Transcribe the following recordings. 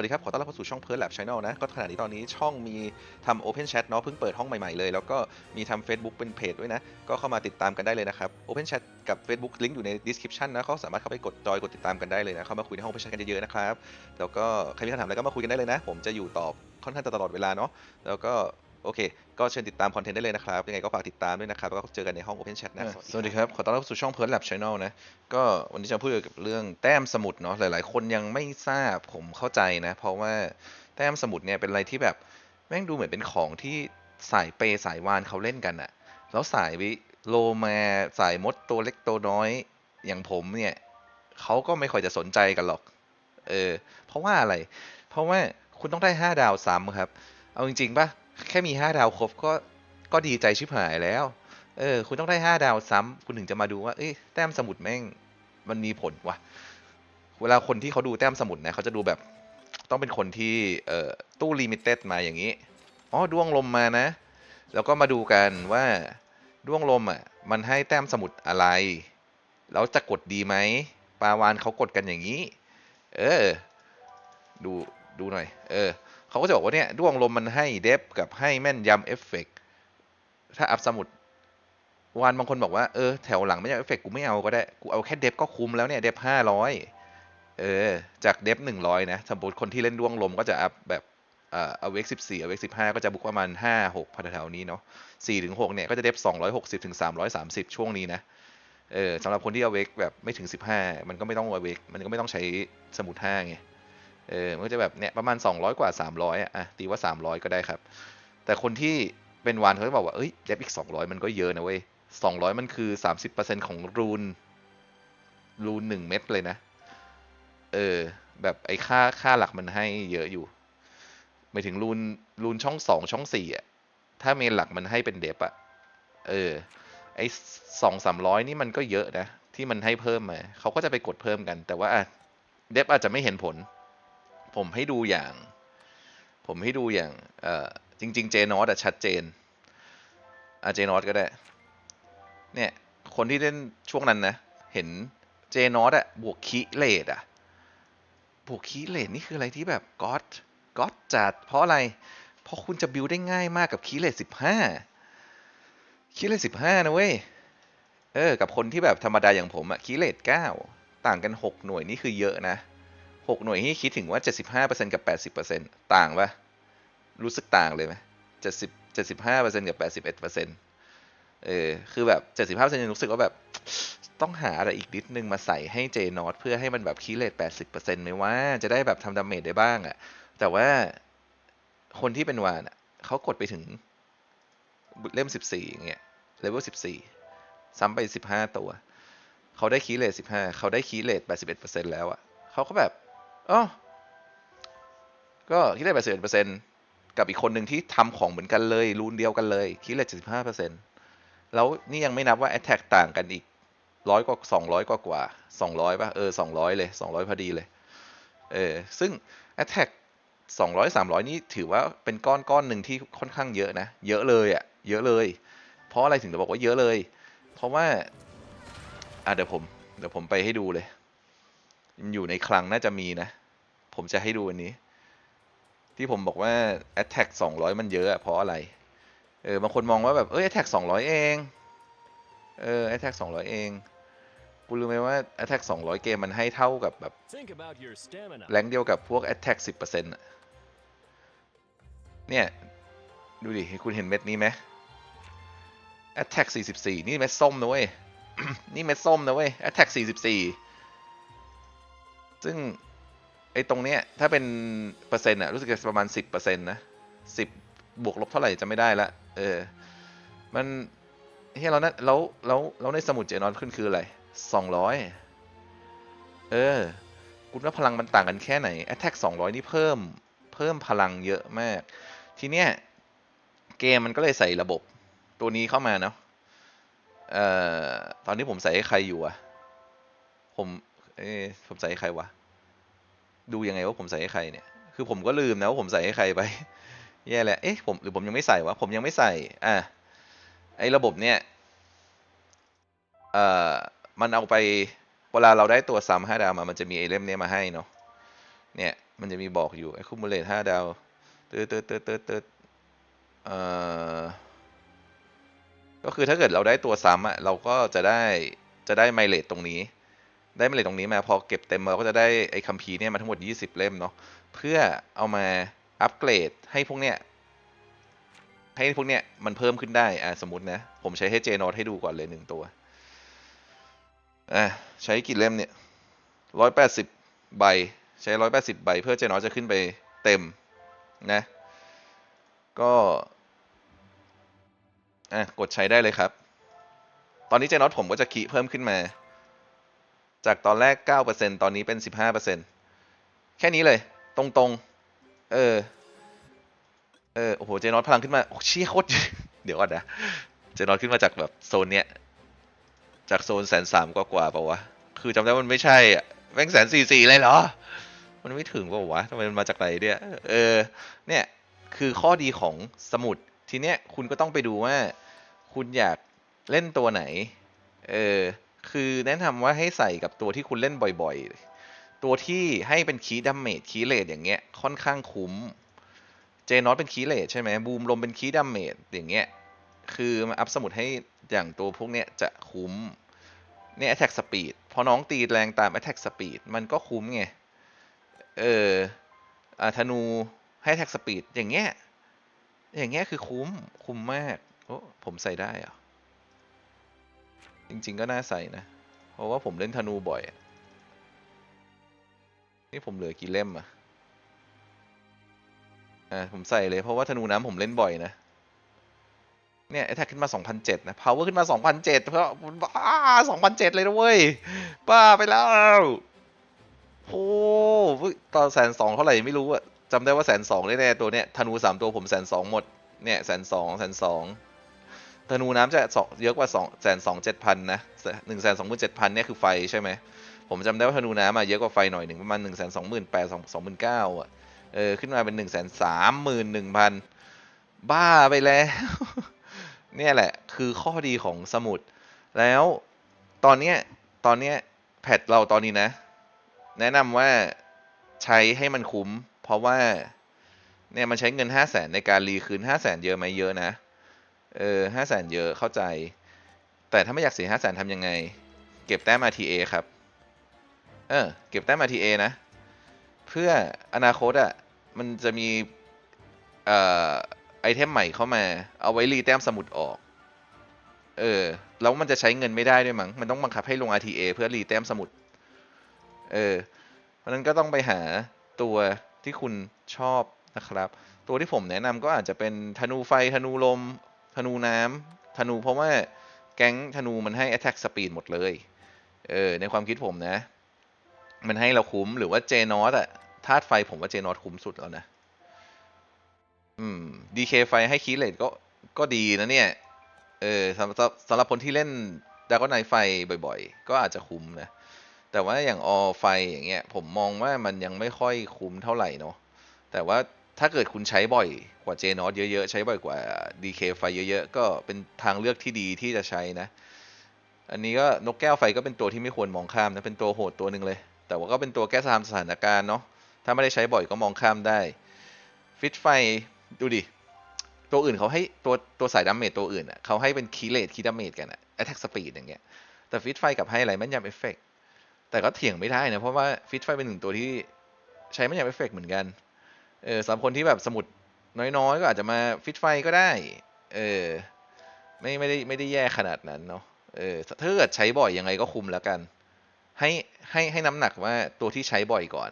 สวัสดีครับ ขอต้อนรับเข้าสู่ช่องเพิร์ลแลบชานอลนะ ก็ขณะนี้ตอนนี้ช่องมีทำโอเพนแชทเนาะเพิ่งเปิดห้องใหม่ๆเลย แล้วก็มีทำ Facebook เป็นเพจด้วยนะ ก็เข้ามาติดตามกันได้เลยนะครับโอเพนแชทกับ Facebook ลิงก์อยู่ใน description นะเขาสามารถเข้าไปกดจอยกดติดตามกันได้เลยนะ เข้ามาคุยในห้องโอเพนแชทกันเยอะๆนะครับ แล้วก็ใครมีคำถามอะไรก็มาคุยกันได้เลยนะ ผมจะอยู่ตอบค่อนข้างจะตลอดเวลาเนาะแล้วก็ โอเค ก็เชิญติดตามคอนเทนต์ได้เลยนะครับ ยังไงก็ฝากติดตามด้วยนะครับ แล้วก็เจอกันในห้อง Open Chat นะ สวัสดีครับ ขอต้อนรับเข้าสู่ช่อง p e r Lab Channel นะ ก็วันนี้จะพูดเกี่ยวกับเรื่องแต้มสมุดเนาะ หลายๆ คนยังไม่ทราบ ผมเข้าใจนะ เพราะว่าแต้มสมุดเนี่ยเป็นอะไรที่แบบ แม่งดูเหมือนเป็นของที่สายเปย์สายวานเขาเล่นกันอะแล้วสายวิโลมาสายมดตัวเล็กตัวน้อย อย่างผมเนี่ยเขาก็ไม่ค่อยจะสนใจกันหรอก เออ เพราะว่าอะไร เพราะว่าคุณต้องได้ห้าดาวซ้ำครับ เอาจริงๆป่ะ แค่มีห้าดาวครบก็ก็ดีใจชิบหายแล้ว เออ คุณต้องได้ห้าดาวซ้ำคุณถึงจะมาดูว่า เอ้ยแต้มสมุดแม่ง มันมีผลวะเวลาคนที่เขาดูแต้มสมุดนะเขาจะดูแบบ ต้องเป็นคนที่เอ่อตู้ลิมิเต็ดมาอย่างนี้ อ๋อดวงลมมานะ แล้วก็มาดูกันว่าดวงลมอะ มันให้แต้มสมุดอะไร แล้วจะกดดีไหมปาวานเขากดกันอย่างนี้ เออ ดู ดูหน่อย เออเขาก็จะบอกว่าเนี่ยดวงลมมันให้เดฟกับให้แม่นยำเอฟเฟกต์ถ้าอัพสมุดวานบางคนบอกว่าเออแถวหลังไม่ใช่เอฟเฟกต์กูไม่เอาก็ได้ กูเอาแค่เดฟก็คุ้มแล้วเนี่ยเดฟห้าร้อยเออ จากเดฟหนึ่งร้อยนะ สมมติคนที่เล่นดวงลมก็จะอัพแบบเอ่อเอาเวกสิบสี่เอาเวกสิบห้าก็จะบุกประมาณห้าหกพันแถวนี้เนาะสี่ถึงหกเนี่ยก็จะเดฟสองร้อยหกสิบถึงสามร้อยสามสิบช่วงนี้นะเออสำหรับคนที่เอาเวกแบบไม่ถึงสิบห้ามันก็ไม่ต้องเอาเวกมันก็ไม่ต้องใช้สมุดห้าไง เออมันก็จะแบบเนี่ยประมาณ 200 กว่า 300อะอะตีว่า 300 ก็ได้ครับ แต่คนที่เป็นวานเขาจะบอกว่า เอ้ยเดฟอีก 200 มันก็เยอะนะเว้ย 200 มันคือ 30%ของรูน รูนหนึ่งเม็ดเลยนะ เออ แบบไอ้ค่าค่าหลักมันให้เยอะอยู่หมายถึงรูนรูนช่องสองช่องสี่อะ ถ้าเมนหลักมันให้เป็นเดฟอะ เออ ไอ้สองสามร้อยนี่มันก็เยอะนะ ที่มันให้เพิ่มมา เขาก็จะไปกดเพิ่มกัน แต่ว่าเดฟอาจจะไม่เห็นผล ผมให้ดูอย่าง ผมให้ดูอย่างเอ่อจริงๆเจนอตอะชัดเจนอะเจนอตก็ได้ เนี่ย คนที่เล่นช่วงนั้นนะ เห็นเจนอตอะบวกคีเลดอะบวกคีเลดนี่คืออะไรที่แบบก็อดก็อดจัด เพราะอะไร เพราะคุณจะบิวได้ง่ายมากกับคีเลดสิบห้าคีเลดสิบห้านะเว้ย เออ กับคนที่แบบธรรมดาอย่างผมอะคีเลดเก้าต่างกันหกหน่วยนี่คือเยอะนะ หกหน่วยที่คิดถึงว่า 75%กับ 80%ต่างปะรู้สึกต่างเลยไหม70 75%กับ 81%เออ คือแบบ 75%ยังรู้สึกว่าแบบ ต้องหาอะไรอีกนิดนึงมาใส่ให้เจนอตเพื่อให้มันแบบคีเลต80%ไหมว่าจะได้แบบทำดาเมจได้บ้างอะ่ะ แต่ว่าคนที่เป็นวานะเขากดไปถึงเล่ม 14 อย่างเงี้ยเลเวล 14 ซ้ำไป 15 ตัว เขาได้คีเลต15 เขาได้คีเลต81%แล้วอะเขาก็แบบ อ๋อก็คิดได้แปดสิบเปอร์เซ็นกับอีกคนหนึ่งที่ทำของเหมือนกันเลยรูนเดียวกันเลยคิดเลยเจ็ดสิบห้าเปอร์เซ็นแล้วนี่ยังไม่นับว่า Attack ต่างกันอีกร้อยกว่าสองร้อยกว่ากว่าสองร้อยป่ะเออสองร้อยเลยสองร้อยพอดีเลยเออซึ่ง Attack สองร้อยสามร้อยนี่ถือว่าเป็นก้อนก้อนหนึ่งที่ค่อนข้างเยอะนะ เยอะเลยอะ่ะ เยอะเลย เพราะอะไรถึงจะบอกว่าเยอะเลย เพราะว่า อะเดี๋ยวผม เดี๋ยวผมไปให้ดูเลย อยู่ในคลังน่าจะมีนะ ผมจะให้ดูอันนี้ ที่ผมบอกว่า attack 200 มันเยอะอะเพราะอะไร เออบางคนมองว่าแบบ เอ้ย attack 200 เอง เออ attack 200 เองกูรู้ไหมว่า attack 200 เกมมันให้เท่ากับแบบ Think about your stamina. แรงเดียวกับพวก attack 10%อะเนี่ย ดูดิ คุณเห็นเม็ดนี้ไหม attack 44 นี่เม็ดส้มนะเว้ย นี่เม็ดส้มนะเว้ย attack 44 ซึ่งไอ้ตรงเนี้ยถ้าเป็นเปอร์เซ็นต์อะรู้สึกจะประมาณ 10%นะ10 บวกลบเท่าไหร่จะไม่ได้ละ เออ มันเฮ้ยเรานะแล้วแล้วแล้วในสมุดเจนอนขึ้นคืออะไร200เออ คุณว่าพลังมันต่างกันแค่ไหน Attack 200 นี่เพิ่ม เพิ่มพลังเยอะมาก ทีเนี้ยเกมมันก็เลยใส่ระบบตัวนี้เข้ามาเนาะ เอ่อ ตอนนี้ผมใส่ให้ใครอยู่อะผม เอ๊ผมใส่ให้ใครวะ ดูยังไงว่าผมใส่ให้ใครเนี่ย คือผมก็ลืมนะว่าผมใส่ให้ใครไป แย่แหละ เอ๊ะผมหรือผมยังไม่ใส่วะ ผมยังไม่ใส่ อะ ไอ้ระบบเนี่ย เอ่อ มันเอาไป เวลาเราได้ตัวซ้ำห้าดาวมา มันจะมีไอเล่มเนี้ยมาให้เนาะ เนี่ย มันจะมีบอกอยู่ accumulate ห้าดาวเตืดตืดตืดตืดตืดเอ่อก็คือถ้าเกิดเราได้ตัวซ้ำอะเราก็จะได้จะได้ไมเลตตรงนี้ ได้ไมเลตตรงนี้มาพอเก็บเต็มเราก็จะได้ไอ้คัมภีร์เนี่ยมาทั้งหมด 20 เล่มเนาะเพื่อเอามาอัปเกรดให้พวกเนี้ยให้พวกเนี้ยมันเพิ่มขึ้นได้อะสมมตินะ ผมใช้ให้เจนอตให้ดูก่อนเลยหนึ่งตัวอะใช้กี่เล่มเนี่ยร้อยแปดสิบใบใช้ร้อยแปดสิบใบเพื่อเจนอตจะขึ้นไปเต็มนะก็อะกดใช้ได้เลยครับ ตอนนี้เจนอตผมก็จะคีเพิ่มขึ้นมา จากตอนแรก 9%ตอนนี้เป็น 15%แค่นี้เลย ตรงๆ เออ เออ โอ้โห เจนอตพลังขึ้นมา โอ้ชี่ยโคตร เดี๋ยวก่อนนะ เจนอตขึ้นมาจากแบบโซนเนี้ย จากโซนแสนสามกว่าๆเปล่าวะ คือจำได้ว่ามันไม่ใช่อะแม่งแสนสี่สี่เลยเหรอ มันไม่ถึงปล่าวะทำไมมันมาจากไหนเนี่ย เออ เนี่ย คือข้อดีของสมุด ทีเนี้ยคุณก็ต้องไปดูว่า คุณอยากเล่นตัวไหน เออ คือแนะนำว่าให้ใส่กับตัวที่คุณเล่นบ่อยๆ ตัวที่ให้เป็นคีย์ดัมเมจคีย์เลดอย่างเงี้ยค่อนข้างคุ้ม เจนอตเป็นคีย์เลดใช่ไหมบูมลมเป็นคีย์ดัมเมจอย่างเงี้ย คือมาอัพสมุดให้อย่างตัวพวกเนี้ยจะคุ้ม เนี่ย attack speed พอน้องตีแรงตาม attack speed มันก็คุ้มไง เอออธนูให้ attack speed อย่างเงี้ย อย่างเงี้ยคือคุ้ม คุ้มมาก โอ้ ผมใส่ได้เหรอะ จริง ๆ ก็น่าใส่นะ เพราะว่าผมเล่นธนูบ่อย นี่ผมเหลือกี่เล่มอะอ่าผมใส่เลยเพราะว่าธนูน้ำผมเล่นบ่อยนะ เนี่ย attack ขึ้นมา 2,007นะ power ขึ้นมา 2,007เพราะบ้า2,007 เลยนะเว้ย บ้าไปแล้วโอ้ตอนแสนสองเท่าไหร่ไม่รู้อะจำได้ว่าแสนสองแน่ๆตัวเนี้ยธนูสามตัวผมแสนสองหมด เนี่ยแสนสองแสนสอง ธนูน้ำจะสองเยอะกว่าสองแสนสองเจ็ดพันนะหนึ่งแสนสองหมื่นเจ็ดพันเนี่ยคือไฟใช่ไหมผมจำได้ว่าธนูน้ำอะเยอะกว่าไฟหน่อยหนึ่งประมาณหนึ่งแสนสองหมื่นแปดสองสองหมื่นเก้าอะเออขึ้นมาเป็นหนึ่งแสนสามหมื่นหนึ่งพันบ้าไปแล้ว เนี่ยแหละคือข้อดีของสมุด แล้วตอนเนี้ยตอนเนี้ยแพทเราตอนนี้นะ แนะนำว่าใช้ให้มันคุ้ม เพราะว่าเนี่ยมันใช้เงินห้าแสนในการรีคืนห้าแสนเยอะไหมเยอะนะ เออห้าแสนเยอะเข้าใจ แต่ถ้าไม่อยากเสียห้าแสนทำยังไง เก็บแต้ม RTA ครับ เออ เก็บแต้ม RTA นะ เพื่ออนาคตอะ่ะ มันจะมี เอ่อ ไอเทมใหม่เข้ามา เอาไว้รีแต้มสมุดออก เออ แล้วมันจะใช้เงินไม่ได้ด้วยมั้ง มันต้องบังคับให้ลง RTA เพื่อรีแต้มสมุด เออ เพราะนั้นก็ต้องไปหาตัวที่คุณชอบนะครับ ตัวที่ผมแนะนำก็อาจจะเป็นธนูไฟธนูลม ธนูน้ำธนูเพราะว่าแก๊งธนูมันให้ attack speed หมดเลย เออ ในความคิดผมนะ มันให้เราคุ้มหรือว่าเจนอตอะธาตุไฟผมว่าเจนอตคุ้มสุดแล้วนะ อืม DK ไฟให้คีเลตก็ก็ดีนะเนี่ย เออสำหรับสำหรับคนที่เล่นดากอนไนไฟบ่อยๆ ก็อาจจะคุ้มนะ แต่ว่าอย่างออไฟอย่างเงี้ย ผมมองว่ามันยังไม่ค่อยคุ้มเท่าไหร่เนาะแต่ว่า ถ้าเกิดคุณใช้บ่อยกว่าเจนอตเยอะๆ ใช้บ่อยกว่า DK ไฟเยอะๆ ก็เป็นทางเลือกที่ดีที่จะใช้นะ อันนี้ก็นกแก้วไฟก็เป็นตัวที่ไม่ควรมองข้ามนะ เป็นตัวโหดตัวหนึ่งเลย แต่ว่าก็เป็นตัวแก้ตามสถานการณ์เนาะ ถ้าไม่ได้ใช้บ่อยก็มองข้ามได้ ฟิตไฟดูดิ ตัวอื่นเขาให้ตัวตัวสายดัมเมจตัวอื่นอะเขาให้เป็นคีเลตคีดัมเมจกันอะ attack speed อย่างเงี้ย แต่ฟิตไฟกับให้อะไรแม่นยำเอฟเฟกแต่ก็เถียงไม่ได้นะ เพราะว่าฟิตไฟเป็นหนึ่งตัวที่ใช้แม่นยำเอฟเฟกเหมือนกัน เออสำหรับคนที่แบบสมุดน้อยๆ ก็อาจจะมาฟิตไฟก็ได้ เออ ไม่ไม่ได้ไม่ได้แย่ขนาดนั้นเนาะ เออถ้าเกิดใช้บ่อยยังไงก็คุมแล้วกัน ให้ให้ให้น้ำหนักว่าตัวที่ใช้บ่อยก่อน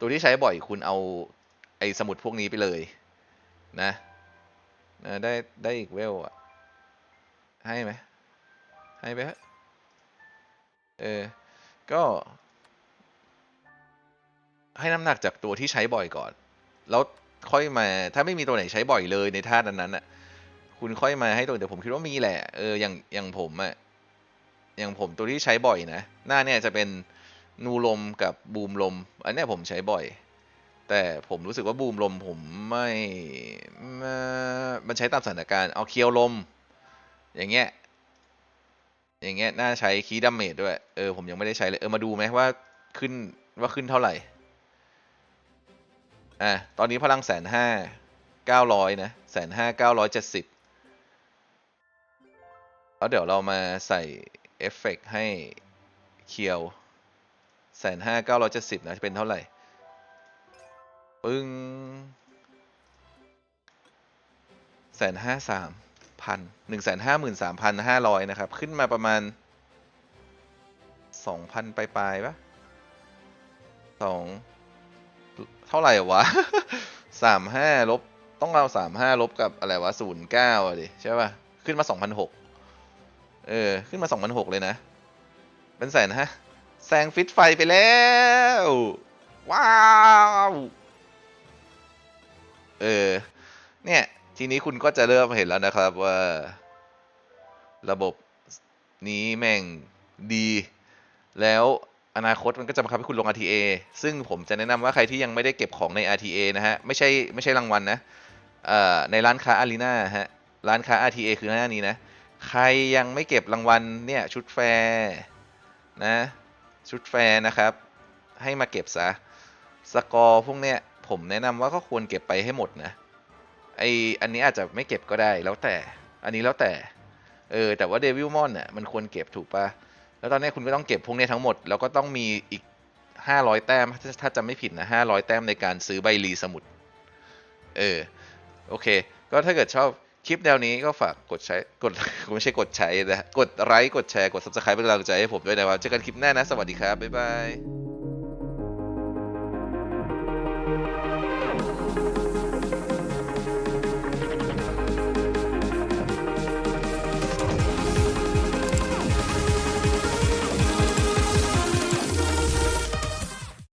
ตัวที่ใช้บ่อยคุณเอาไอ้สมุดพวกนี้ไปเลยนะนะได้ได้อีกเวลอะให้ไหมให้ไปฮะเออ ก็ ให้น้ำหนักจากตัวที่ใช้บ่อยก่อน แล้วค่อยมาถ้าไม่มีตัวไหนใช้บ่อยเลยในท่านั้นๆน่ะคุณค่อยมาให้ตัวเดี๋ยวผมคิดว่ามีแหละเอออย่างอย่างผมอะอย่างผมตัวที่ใช้บ่อยนะ หน้าเนี่ยจะเป็นนูลมกับบูมลม อันเนี้ยผมใช้บ่อย แต่ผมรู้สึกว่าบูมลมผมไม่ม่ มันใช้ตามสถานการณ์ เอาเคียวลม อย่างเงี้ย อย่างเงี้ย น่าใช้คีย์ดัมเมจด้วย เออ ผมยังไม่ได้ใช้เลย เออ มาดูไหมว่าขึ้นว่าขึ้นเท่าไหร่ อะตอนนี้พลังแสนห้าเก้าร้อยนะแสนห้าเก้าร้อยเจ็ดสิบแล้วเดี๋ยวเรามาใส่เอฟเฟกต์ให้เคียวแสนห้าเก้าร้อยเจ็ดสิบนะจะเป็นเท่าไหร่ ปึ้งแสนห้าสามพันหนึ่งแสนห้าหมื่นสามพันห้าร้อยนะครับ ขึ้นมาประมาณสองพันปลายๆปะสอง เท่าไหร่วะสามห้าลบต้องเอาสามห้าลบกับอะไรวะศูนย์เก้าอะดิใช่ป่ะ ขึ้นมาสองพันหกเออ ขึ้นมาสองพันหกเลยนะ เป็นแสนฮะแซงฟิตไฟไปแล้ว ว้าว เออ เนี่ย ทีนี้คุณก็จะเริ่มเห็นแล้วนะครับว่า ระบบนี้แม่งดีแล้ว อนาคตมันก็จะบังคับให้คุณลง RTA ซึ่งผมจะแนะนำว่าใครที่ยังไม่ได้เก็บของใน RTA นะฮะ ไม่ใช่ไม่ใช่รางวัลนะเอ่อในร้านค้าอารีนาฮะ ร้านค้า RTA คือหน้านี้นะ ใครยังไม่เก็บรางวัลเนี่ยชุดแฟร์นะ ชุดแฟร์นะครับ ให้มาเก็บซะ สกอร์พวกเนี้ยผมแนะนำว่าก็ควรเก็บไปให้หมดนะ ไออันนี้อาจจะไม่เก็บก็ได้แล้วแต่ อันนี้แล้วแต่ เออแต่ว่าเดวิลมอนเนี่ยมันควรเก็บถูกปะ แล้วตอนนี้คุณก็ต้องเก็บพวกนี้ทั้งหมด แล้วก็ต้องมีอีก 500 แต้ม ถ้าถ้าจำไม่ผิดนะ 500 แต้มในการซื้อใบรีสมุด เออ โอเค ก็ถ้าเกิดชอบคลิปแนวนี้ก็ฝากกดใช้ กดไม่ใช่กดใช้นะ กดไลค์ กดแชร์ กด subscribe เป็นกำลังใจให้ผมด้วยนะครับ เจอกันคลิปหน้านะ สวัสดีครับ บ๊ายบาย